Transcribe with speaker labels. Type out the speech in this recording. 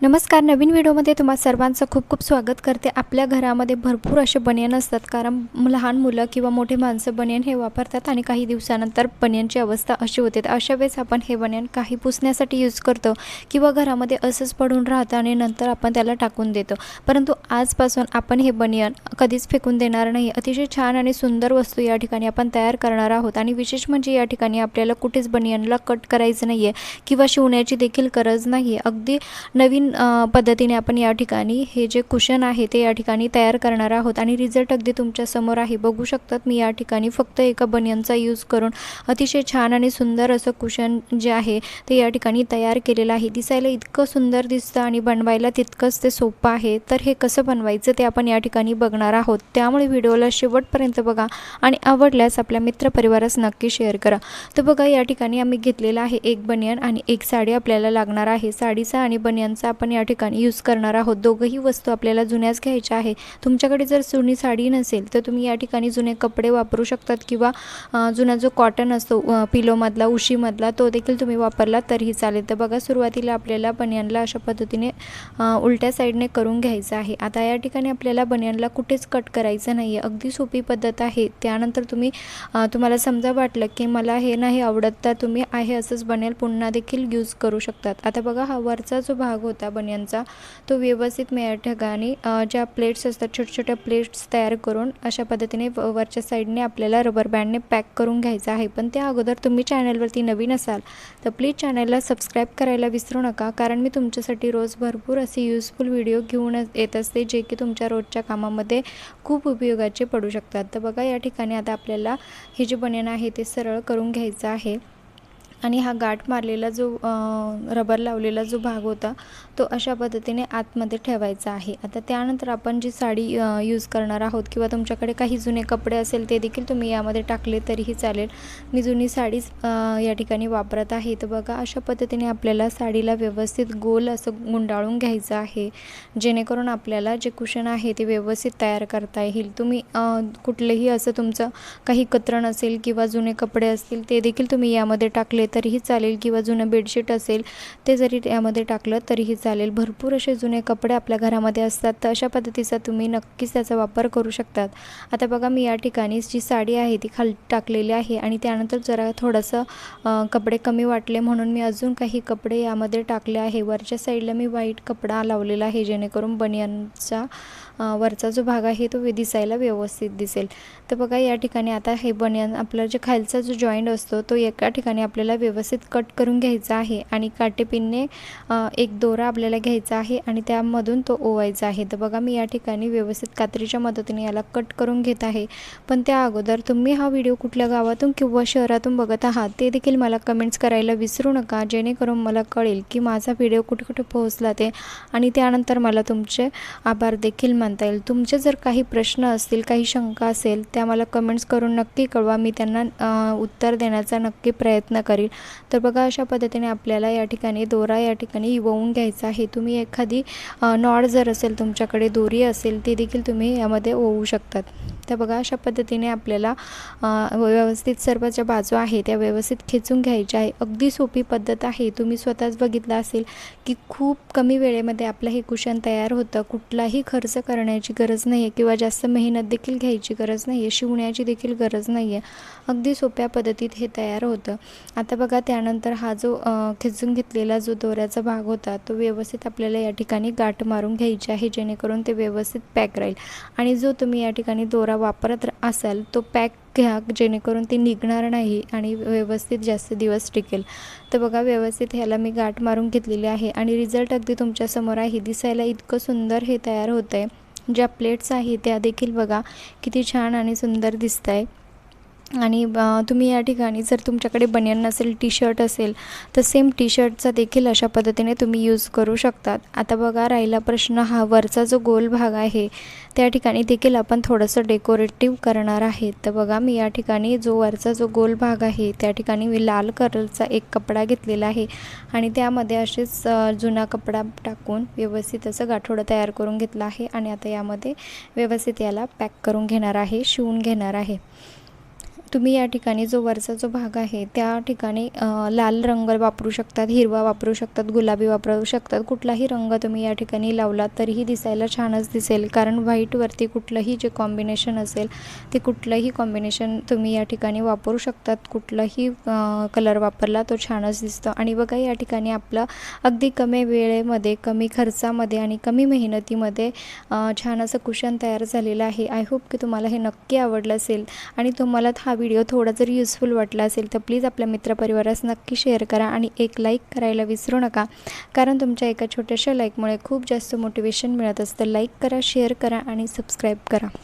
Speaker 1: नमस्कार नवीन व्हिडिओमध्ये तुम्हा सर्वांचं खूप खूप स्वागत करते. आपल्या घरामध्ये भरपूर असे बनियन असतात कारण लहान मुलं किंवा मोठे माणसं बनियन हे वापरतात आणि काही दिवसानंतर बनियनची अवस्था अशी होते. तर अशा वेळेस आपण हे बनियन काही पुसण्यासाठी यूज करतो किंवा घरामध्ये असंच पडून राहतं आणि नंतर आपण त्याला टाकून देतो. परंतु आजपासून आपण हे बनियन कधीच फेकून देणार नाही. अतिशय छान आणि सुंदर वस्तू या ठिकाणी आपण तयार करणार आहोत आणि विशेष म्हणजे या ठिकाणी आपल्याला कुठेच बनियनला कट करायचं नाही आहे किंवा शिवण्याची देखील गरज नाही आहे अगदी नवीन पद्धतीने आपण या ठिकाणी हे जे कुशन आहे ते या ठिकाणी तयार करणार आहोत. आणि रिझल्ट अगदी तुमच्यासमोर आहे. बघू शकतात मी या ठिकाणी फक्त एका बनियनचा यूज करून अतिशय छान आणि सुंदर असं कुशन जे आहे ते या ठिकाणी तयार केलेलं आहे. दिसायला इतकं सुंदर दिसतं आणि बनवायला तितकंच ते सोपं आहे. तर हे कसं बनवायचं ते आपण या ठिकाणी बघणार आहोत. त्यामुळे व्हिडिओला शेवटपर्यंत बघा आणि आवडल्यास आपल्या मित्रपरिवारास नक्की शेअर करा. तर बघा या ठिकाणी आम्ही घेतलेला आहे एक बनियन आणि एक साडी आपल्याला लागणार आहे. साडीचा आणि बनियनचा आपण या ठिकाणी यूज करणार आहोत. दोघंही वस्तू आपल्याला जुन्याच घ्यायच्या आहे. तुमच्याकडे जर जुनी साडी नसेल तर तुम्ही या ठिकाणी जुने कपडे वापरू शकतात किंवा जुना जो कॉटन असतो पिलोमधला उशीमधला तो देखील तुम्ही वापरला तरीही चालेल. तर बघा सुरुवातीला आपल्याला बनियानला अशा पद्धतीने उलट्या साईडने करून घ्यायचं आहे. आता या ठिकाणी आपल्याला बनियानला कुठेच कट करायचं नाही आहे अगदी सोपी पद्धत आहे. त्यानंतर तुम्ही तुम्हाला समजा वाटलं की मला हे नाही आवडत तर तुम्ही आहे असंच बनेल पुन्हा देखील यूज करू शकतात. आता बघा हा वरचा जो भाग होता बनियनचा तो व्यवस्थित मी ठिकाणी ज्या प्लेट्स असतात छोट्या छोट्या प्लेट्स तयार करून अशा पद्धतीने व- वरच्या साईडने आपल्याला रबर बँडने पॅक करून घ्यायचा आहे. पण त्या अगोदर तुम्ही चॅनलवरती नवीन असाल तर प्लीज चॅनलला सबस्क्राईब करायला विसरू नका. कारण मी तुमच्यासाठी रोज भरपूर असे युजफुल व्हिडिओ घेऊन येत असते जे की तुमच्या रोजच्या कामामध्ये खूप उपयोगाचे पडू शकतात. तर बघा या ठिकाणी आता आपल्याला हे जे बनियन आहे ते सरळ करून घ्यायचं आहे. आणि हा गाठ मारलेला जो रबर लावलेला जो भाग होता तो अशा पद्धतीने आतमध्ये ठेवायचा आहे. आता त्यानंतर आपण जी साडी यूज करणार आहोत किंवा तुमच्याकडे काही जुने कपडे असेल ते देखील तुम्ही यामध्ये टाकले तरीही चालेल. मी जुनी साडीच या ठिकाणी वापरत आहे. तर बघा अशा पद्धतीने आपल्याला साडीला व्यवस्थित गोल असं गुंडाळून घ्यायचं आहे. जेणेकरून आपल्याला जे कुशन आहे ते व्यवस्थित तयार करता येईल. तुम्ही कुठलेही असं तुमचं काही कतरण असेल किंवा जुने कपडे असतील ते देखील तुम्ही यामध्ये टाकले तरीही चालेल किंवा जुनं बेडशीट असेल ते जरी यामध्ये टाकलं तरीही चालेल. भरपूर असे जुने कपडे आपल्या घरामध्ये असतात तर अशा पद्धतीचा तुम्ही नक्कीच त्याचा वापर करू शकतात. आता बघा मी या ठिकाणी जी साडी आहे ती खाली टाकलेली आहे आणि त्यानंतर जरा थोडंसं कपडे कमी वाटले म्हणून मी अजून काही कपडे यामध्ये टाकले आहे. वरच्या साईडला मी व्हाईट कपडा लावलेला आहे जेणेकरून बनियानचा वरचा जो भाग आहे तो दिसायला व्यवस्थित दिसेल. तर बघा या ठिकाणी आता हे बनियान आपला जे खालचा जो जॉईंट असतो तो एका ठिकाणी आपल्याला व्यवस्थित कट करून घ्यायचा आहे आणि काटेपिनने एक दोरा आपल्याला घ्यायचा आहे आणि त्यामधून तो ओवायचा आहे. तर बघा मी या ठिकाणी व्यवस्थित कात्रीच्या मदतीने याला कट करून घेत आहे. पण त्या अगोदर तुम्ही हा व्हिडिओ कुठल्या गावातून किंवा शहरातून बघत आहात ते देखील मला कमेंट्स करायला विसरू नका. जेणेकरून मला कळेल की माझा व्हिडिओ कुठे कुठे पोहोचला ते. आणि त्यानंतर मला तुमचे आभार देखील मानता येईल. तुमचे जर काही प्रश्न असतील काही शंका असेल त्या मला कमेंट्स करून नक्की कळवा. मी त्यांना उत्तर देण्याचा नक्की प्रयत्न करील तर बघा अशा पद्धतीने आपल्याला या ठिकाणी दोरा या ठिकाणी वळून घ्यायचा आहे. तुम्ही एखादी नॉड जर असेल तुमच्याकडे दोरी असेल ती देखील तुम्ही यामध्ये ओवू शकतात. तर बघा अशा पद्धतीने आपल्याला व्यवस्थित सर्व ज्या बाजू आहे त्या व्यवस्थित खेचून घ्यायच्या आहे. अगदी सोपी पद्धत आहे. तुम्ही स्वतःच बघितलं असेल की खूप कमी वेळेमध्ये आपलं हे कुशन तयार होतं. कुठलाही खर्च करण्याची गरज नाही आहे किंवा जास्त मेहनत देखील घ्यायची गरज नाही आहे शिवण्याची देखील गरज नाही आहे अगदी सोप्या पद्धतीत हे तयार होतं. आता बघा त्यानंतर हा जो खेचून घेतलेला जो दोऱ्याचा भाग होता तो व्यवस्थित आपल्याला या ठिकाणी गाठ मारून घ्यायची आहे जेणेकरून ते व्यवस्थित पॅक राहील. आणि जो तुम्ही या ठिकाणी दोरा वापरत असाल तो पॅक घ्या जेणेकरून ती निघणार नाही आणि व्यवस्थित जास्त दिवस टिकेल. तर बघा व्यवस्थित ह्याला मी गाठ मारून घेतलेली आहे आणि रिझल्ट अगदी तुमच्यासमोर आहे. दिसायला इतकं सुंदर हे तयार होतं आहे ज्या प्लेट्स आहे त्या देखील बघा किती छान आणि सुंदर दिसत आहे आणि तुम्ही या ठिकाणी जर तुमच्याकडे बनियन नसेल टी शर्ट असेल तर सेम टी शर्टचा देखील अशा पद्धतीने तुम्ही यूज करू शकतात. आता बघा राहिला प्रश्न हा वरचा जो गोल भाग आहे त्या ठिकाणी देखील आपण थोडंसं डेकोरेटिव्ह करणार आहे. तर बघा मी या ठिकाणी जो वरचा जो गोल भाग आहे त्या ठिकाणी मी लाल कलरचा एक कपडा घेतलेला आहे आणि त्यामध्ये असेच जुना कपडा टाकून व्यवस्थित असं गाठोडं तयार करून घेतलं आहे आणि आता यामध्ये व्यवस्थित याला पॅक करून घेणार आहे शिवून घेणार आहे. तुम्ही या ठिकाणी जो वरचा जो भाग आहे त्या ठिकाणी लाल रंग वापरू शकतात हिरवा वापरू शकतात गुलाबी वापरू शकतात. कुठलाही रंग तुम्ही या ठिकाणी लावला तरीही दिसायला छानच दिसेल. कारण व्हाईटवरती कुठलंही जे कॉम्बिनेशन असेल ते कुठलंही कॉम्बिनेशन तुम्ही या ठिकाणी वापरू शकतात. कुठलाही कलर वापरला तो छानच दिसतो. आणि बघा या ठिकाणी आपलं अगदी कमी वेळेमध्ये कमी खर्चामध्ये आणि कमी मेहनतीमध्ये छान असं कुशन तयार झालेलं आहे. आय होप की तुम्हाला हे नक्की आवडलं असेल. आणि तुम्हाला हा व्हिडिओ थोडा जरी युजफुल वाटला असेल तर प्लीज आपल्या मित्रपरिवारास नक्की शेअर करा आणि एक लाईक करायला विसरू नका. कारण तुमच्या एका छोट्याशा लाईकमुळे खूप जास्त मोटिवेशन मिळत असतं. लाईक करा शेअर करा आणि सबस्क्राईब करा.